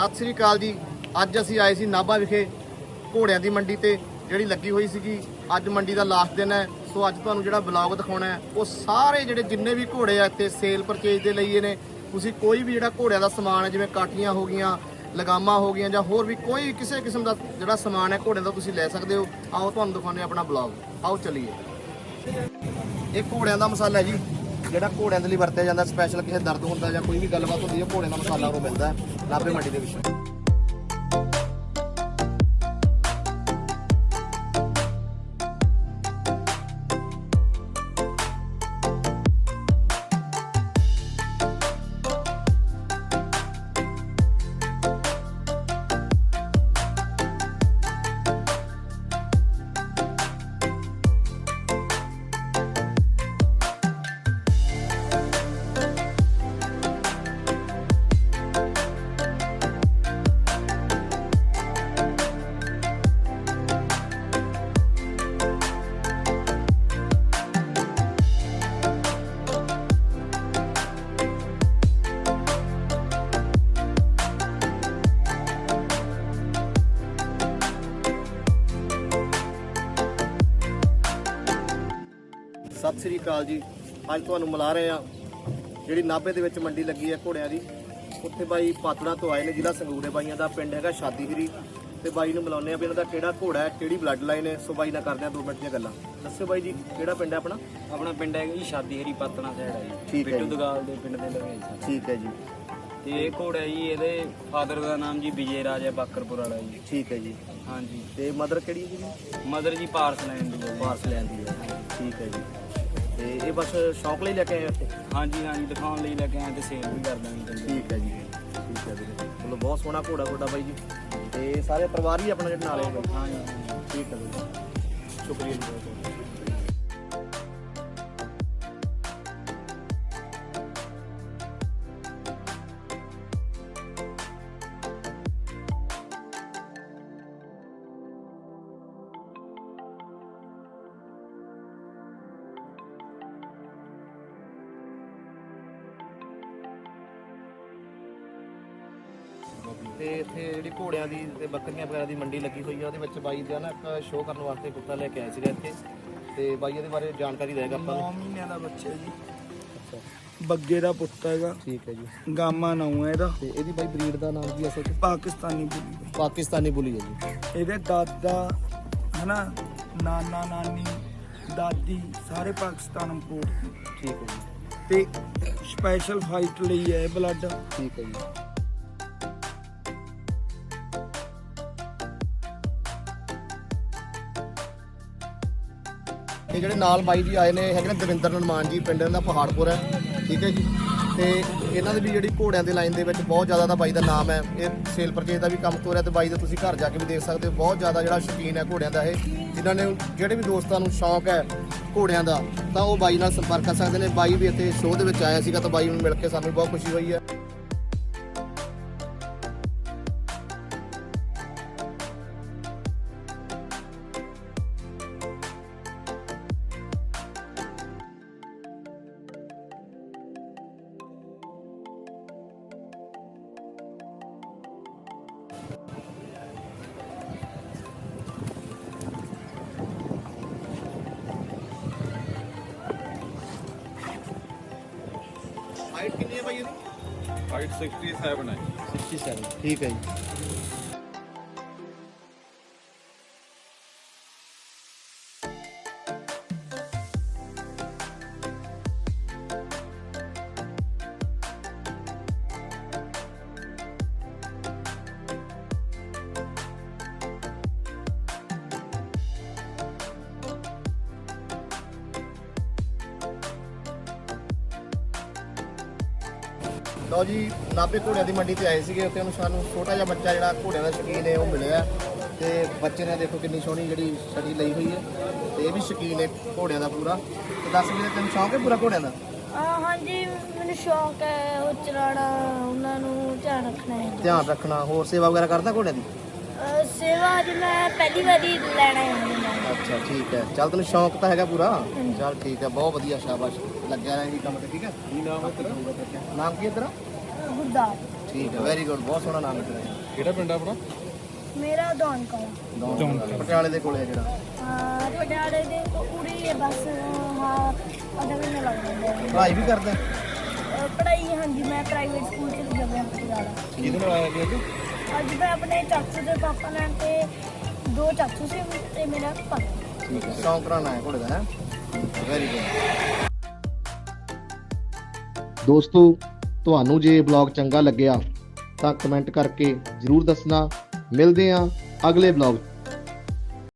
ਸਤਿ ਸ੍ਰੀ ਅਕਾਲ ਜੀ। ਅੱਜ ਅਸੀਂ ਆਏ ਸੀ ਨਾਭਾ ਵਿਖੇ ਘੋੜਿਆਂ ਦੀ ਮੰਡੀ ਤੇ, ਜਿਹੜੀ ਲੱਗੀ ਹੋਈ ਸੀਗੀ। ਅੱਜ ਮੰਡੀ ਦਾ ਲਾਸਟ ਦਿਨ ਹੈ। ਸੋ ਅੱਜ ਤੁਹਾਨੂੰ ਜਿਹੜਾ ਬਲੌਗ ਦਿਖਾਉਣਾ ਹੈ, ਉਹ ਸਾਰੇ ਜਿਹੜੇ ਜਿੰਨੇ ਵੀ ਘੋੜੇ ਆ ਇੱਥੇ ਸੇਲ ਪਰਚੇਜ ਦੇ ਲਈ ਨੇ, ਤੁਸੀਂ ਕੋਈ ਵੀ ਜਿਹੜਾ ਘੋੜਿਆਂ ਦਾ ਸਮਾਨ ਹੈ, ਜਿਵੇਂ ਕਾਠੀਆਂ ਹੋ ਗਈਆਂ, ਲਗਾਮਾਂ ਹੋ ਗਈਆਂ, ਜਾਂ ਹੋਰ ਵੀ ਕੋਈ ਕਿਸੇ ਕਿਸਮ ਦਾ ਜਿਹੜਾ ਸਮਾਨ ਹੈ, ਘੋੜਿਆਂ ਦਾ ਤੁਸੀਂ ਲੈ ਸਕਦੇ ਹੋ। ਆਓ ਤੁਹਾਨੂੰ ਦਿਖਾਉਂਦੇ ਆਪਣਾ ਬਲੌਗ ਆਓ ਚੱਲੀਏ। ਇਹ ਘੋੜਿਆਂ ਦਾ ਮਸਾਲਾ ਜੀ। ਜਿਹੜਾ ਘੋੜਿਆਂ ਦੇ ਲਈ ਵਰਤਿਆ ਜਾਂਦਾ ਸਪੈਸ਼ਲ ਕਿਸੇ ਦਰਦ ਹੁੰਦਾ ਜਾਂ ਕੋਈ ਵੀ ਗੱਲਬਾਤ ਹੁੰਦੀ ਹੈ ਘੋੜਿਆਂ ਦਾ ਮਸਾਲਾ ਉਹ ਮਿਲਦਾ ਹੈ ਮੰਡੀ ਦੇ ਵਿੱਚ। ਅਕਾਲ ਜੀ। ਅੱਜ ਤੁਹਾਨੂੰ ਮਿਲਾ ਰਹੇ ਆ ਜਿਹੜੀ ਨਾਭੇ ਦੇ ਵਿੱਚ ਮੰਡੀ ਲੱਗੀ ਹੈ ਘੋੜਿਆਂ ਦੀ ਉੱਥੇ ਬਾਈ ਪਾਤੜਾ ਤੋਂ ਆਏ ਨੇ ਜ਼ਿਲ੍ਹਾ ਸੰਗਰੂਰ ਦੇ ਬਾਈਆਂ ਦਾ ਪਿੰਡ ਹੈਗਾ ਸ਼ਾਦੀਗਰੀ ਤੇ ਬਾਈ ਨੂੰ ਮਿਲਾਉਂਦੇ ਆ ਵੀ ਇਹਨਾਂ ਦਾ ਕਿਹੜਾ ਘੋੜਾ ਹੈ ਕਿਹੜੀ ਬਲੱਡ ਲਾਈਨ ਹੈ। ਸੋ ਬਾਈ ਨਾਲ ਕਰਦੇ ਆ 2 ਮਿੰਟ ਦੀਆਂ ਗੱਲਾਂ। ਦੱਸਿਓ ਬਾਈ ਜੀ ਕਿਹੜਾ ਪਿੰਡ ਹੈ ਆਪਣਾ? ਆਪਣਾ ਪਿੰਡ ਹੈ ਜੀ ਸ਼ਾਦੀ ਹਰੀ ਪਾਤਣਾ ਸਾਈਡ ਹੈ ਜੀ। ਠੀਕ ਹੈ ਬਿੱਟੂ ਜੀ। ਦਗਾਲ ਦੇ ਪਿੰਡ ਦੇ ਲਗੇ ਜੀ ਠੀਕ ਹੈ ਜੀ। ਤੇ ਇਹ ਘੋੜਾ ਜੀ ਇਹਦੇ ਫਾਦਰ ਦਾ ਨਾਮ ਜੀ ਵਿਜੇ ਰਾਜ ਹੈ ਬਾਕਰਪੁਰ ਵਾਲਾ ਜੀ। ਠੀਕ ਹੈ ਜੀ। ਹਾਂਜੀ। ਤੇ ਮਦਰ ਕਿਹੜੀ ਹੈ ਜੀ? ਮਦਰ ਜੀ ਪਾਰਸ ਲੈਣ ਦੀ ਹੈ ਜੀ। ਪਾਰਸ ਲੈਂਦੀ ਹੈ। ਠੀਕ ਹੈ ਜੀ। ਤੇ ਇਹ ਬਸ ਸ਼ੌਂਕ ਲਈ ਲੈ ਕੇ ਆਏ ਹੋ ਇੱਥੇ? ਹਾਂਜੀ ਹਾਂਜੀ ਦਿਖਾਉਣ ਲਈ ਲੈ ਕੇ ਆਏ ਤੇ ਸੇਲ ਵੀ ਕਰ ਦਾਂਗੇ ਜੀ। ਠੀਕ ਹੈ ਜੀ। ਠੀਕ ਹੈ ਵੀਰੇ। ਚਲੋ ਬਹੁਤ ਸੋਹਣਾ ਘੋੜਾ ਘੋੜਾ ਬਾਈ ਜੀ। ਤੇ ਸਾਰੇ ਪਰਿਵਾਰ ਹੀ ਆਪਣਾ ਜਿਹੜਾ ਨਾਲ ਹੈ। ਹਾਂਜੀ। ਠੀਕ ਹੈ ਵੀਰੇ। ਸ਼ੁਕਰੀਆ ਜੀ ਬਹੁਤ ਬਹੁਤ। ਤੇ ਇੱਥੇ ਜਿਹੜੀ ਘੋੜਿਆਂ ਦੀ ਤੇ ਬੱਕਰੀਆਂ ਵਗੈਰਾ ਦੀ ਮੰਡੀ ਲੱਗੀ ਹੋਈ ਆ ਉਹਦੇ ਵਿੱਚ ਬਾਈ ਦਾ ਨਾ ਇੱਕ ਸ਼ੋਅ ਕਰਨ ਵਾਸਤੇ ਕੁੱਤਾ ਲੈ ਕੇ ਆਏ ਸੀਗੇ ਇੱਥੇ। ਤੇ ਬਾਈ ਇਹਦੇ ਬਾਰੇ ਜਾਣਕਾਰੀ ਦੇਗਾ ਆਪਾਂ 9 ਨੂੰ ਮਹੀਨਿਆਂ ਦਾ ਬੱਚਾ ਜੀ। ਬੱਗੇ ਦਾ ਪੁੱਤ ਹੈਗਾ। ਠੀਕ ਹੈ ਜੀ। ਗਾਮਾ ਨਾਮ ਹੈ ਇਹਦਾ। ਤੇ ਇਹਦੀ ਬਾਈ ਬਰੀਡ ਦਾ ਨਾਮ ਕੀ ਅਸਲ 'ਚ? ਪਾਕਿਸਤਾਨੀ ਬੁਲੀ ਪਾਕਿਸਤਾਨੀ ਬੁਲੀ ਹੈ ਜੀ। ਇਹਦੇ ਦਾਦਾ ਹਨਾ ਨਾਨਾ ਨਾਨੀ ਦਾਦੀ ਸਾਰੇ ਪਾਕਿਸਤਾਨ ਇੰਪੋਰਟ ਠੀਕ ਹੈ ਜੀ। ਤੇ ਸਪੈਸ਼ਲ ਫਾਈਟ ਲਈ ਹੈ ਬਲੱਡ ਠੀਕ ਹੈ ਜੀ। ਇਹ ਜਿਹੜੇ ਨਾਲ ਬਾਈ ਜੀ ਆਏ ਨੇ, ਹੈਗੇ ਨੇ ਦਵਿੰਦਰ ਨਰਮਾਨ ਜੀ, ਪਿੰਡ ਇਹਨਾਂ ਦਾ ਪਹਾੜਪੁਰ ਹੈ, ਠੀਕ ਹੈ ਜੀ। ਤੇ ਇਹਨਾਂ ਦੀ ਵੀ ਜਿਹੜੀ ਘੋੜਿਆਂ ਦੇ ਲਾਈਨ ਦੇ ਵਿੱਚ ਬਹੁਤ ਜ਼ਿਆਦਾ ਦਾ ਬਾਈ ਦਾ ਨਾਮ ਹੈ। ਇਹ ਸੇਲ ਪਰਚੇਜ ਦਾ ਵੀ ਕੰਮ ਤੋਰਿਆ ਤੇ ਬਾਈ ਦਾ ਤੁਸੀਂ ਘਰ ਜਾ ਕੇ ਵੀ ਦੇਖ ਸਕਦੇ ਹੋ। ਬਹੁਤ ਜ਼ਿਆਦਾ ਜਿਹੜਾ ਸ਼ੌਕੀਨ ਹੈ ਘੋੜਿਆਂ ਦਾ ਇਹ। ਜਿਨ੍ਹਾਂ ਨੇ ਜਿਹੜੇ ਵੀ ਦੋਸਤਾਂ ਨੂੰ ਸ਼ੌਂਕ ਹੈ ਘੋੜਿਆਂ ਦਾ, ਤਾਂ ਉਹ ਬਾਈ ਨਾਲ ਸੰਪਰਕ ਕਰ ਸਕਦੇ ਨੇ। ਬਾਈ ਵੀ ਇੱਥੇ ਸ਼ੋਅ ਦੇ ਵਿੱਚ ਆਇਆ ਸੀਗਾ ਤਾਂ ਬਾਈ ਨੂੰ ਮਿਲ ਕੇ ਸਾਨੂੰ ਬਹੁਤ ਖੁਸ਼ੀ ਹੋਈ ਹੈ। ਹਾਈਟ ਕਿੰਨੀ ਹੈ ਬਾਈ ਇਹਦੀ? ਹਾਈਟ 67 ਹੈ। 67 ਠੀਕ ਹੈ ਜੀ। ਲਓ ਜੀ ਨਾਭੇ ਘੋੜਿਆਂ ਦੀ ਮੰਡੀ ਤੇ ਆਏ ਸੀਗੇ ਉੱਥੇ ਉਹਨੂੰ ਸਾਨੂੰ ਛੋਟਾ ਜਿਹਾ ਬੱਚਾ ਜਿਹੜਾ ਘੋੜਿਆਂ ਦਾ ਸ਼ੌਕੀਨ ਹੈ ਉਹ ਮਿਲਿਆ। ਤੇ ਬੱਚੇ ਨੇ ਦੇਖੋ ਕਿੰਨੀ ਸੋਹਣੀ ਜਿਹੜੀ ਛੜੀ ਲਈ ਹੋਈ ਹੈ ਤੇ ਇਹ ਵੀ ਸ਼ੌਕੀਨ ਹੈ ਘੋੜਿਆਂ ਦਾ ਪੂਰਾ। ਤੇ ਦੱਸ ਵੀਰੇ ਤੈਨੂੰ ਸ਼ੌਂਕ ਹੈ ਪੂਰਾ ਘੋੜਿਆਂ ਦਾ? ਆ ਹਾਂਜੀ ਮੈਨੂੰ ਸ਼ੌਕ ਹੈ ਉਹ ਚਲਾਣਾ ਉਹਨਾਂ ਨੂੰ ਧਿਆਨ ਰੱਖਣਾ ਹੈ। ਧਿਆਨ ਰੱਖਣਾ ਹੋਰ ਸੇਵਾ ਵਗੈਰਾ ਕਰਦਾ ਘੋੜਿਆਂ ਦੀ? ਸੇਵਾ ਅੱਜ ਮੈਂ ਪਹਿਲੀ ਵਾਰੀ ਲੈਣਾ ਹੈ। ਅੱਛਾ ਠੀਕ ਹੈ। ਚੱਲ ਤੈਨੂੰ ਸ਼ੌਂਕ ਤਾਂ ਹੈਗਾ ਪੂਰਾ। ਚੱਲ ਠੀਕ ਹੈ ਬਹੁਤ ਵਧੀਆ ਸ਼ਾਬਾਸ਼। ਲੱਗਿਆ ਰਹੇ ਇਹ ਕੰਮ ਤੇ ਠੀਕ ਹੈ? ਕੀ ਨਾਮ ਹੈ ਤੇਰਾ? ਨਾਮ ਕੀ ਹੈ ਤੇਰਾ? ਗੁਰਦਾਸ ਠੀਕ ਹੈ ਵੈਰੀ ਗੁੱਡ ਬਹੁਤ ਸੋਹਣਾ ਨਾਮ ਹੈ ਤੇਰਾ ਕਿਹੜਾ ਪਿੰਡ ਆ ਆਪਣਾ? ਮੇਰਾ ਦੌਨ ਕਲਾ ਦੌਨ ਪਟਿਆਲੇ ਦੇ ਕੋਲੇ ਆ ਜਿਹੜਾ। ਹਾਂ ਪਟਿਆਲੇ ਦੇ ਉਰੇ ਹੀ ਹੈ ਬਸ ਹਾਂ ਅਧਾ ਮਹੀਨਾ ਲੱਗ ਜਾਂਦਾ ਹੈ। ਪੜ੍ਹਾਈ ਵੀ ਕਰਦਾ? ਅਹ ਪੜ੍ਹਾਈ ਹਾਂਜੀ ਮੈਂ ਪ੍ਰਾਈਵੇਟ ਸਕੂਲ ਚ ਕਿਹਦੇ ਨਾਲ ਆਇਆ ਜੀ ਅੱਜ? ਅੱਜ ਮੈਂ ਆਪਣੇ ਚਾਚੂ ਦੇ ਪਾਪਾ ਨਾਲ ਤੇ ਦੋ ਚਾਚੂ ਸੀ ਤੇ ਮੇਰਾ ਪਾਪਾ। ਠੀਕ ਹੈ ਸ਼ੌਂਕ ਕਰਾਣਾ ਹੈ ਘੋੜੇ ਦਾ ਹੈ? ਵੈਰੀ ਗੁੱਡ ਦੋਸਤੋ ਤੁਹਾਨੂੰ ਜੇ ਇਹ ਵਲੌਗ ਚੰਗਾ ਲੱਗਿਆ ਤਾਂ ਕਮੈਂਟ ਕਰਕੇ ਜਰੂਰ ਦੱਸਣਾ। ਮਿਲਦੇ ਹਾਂ ਅਗਲੇ ਵਲੌਗ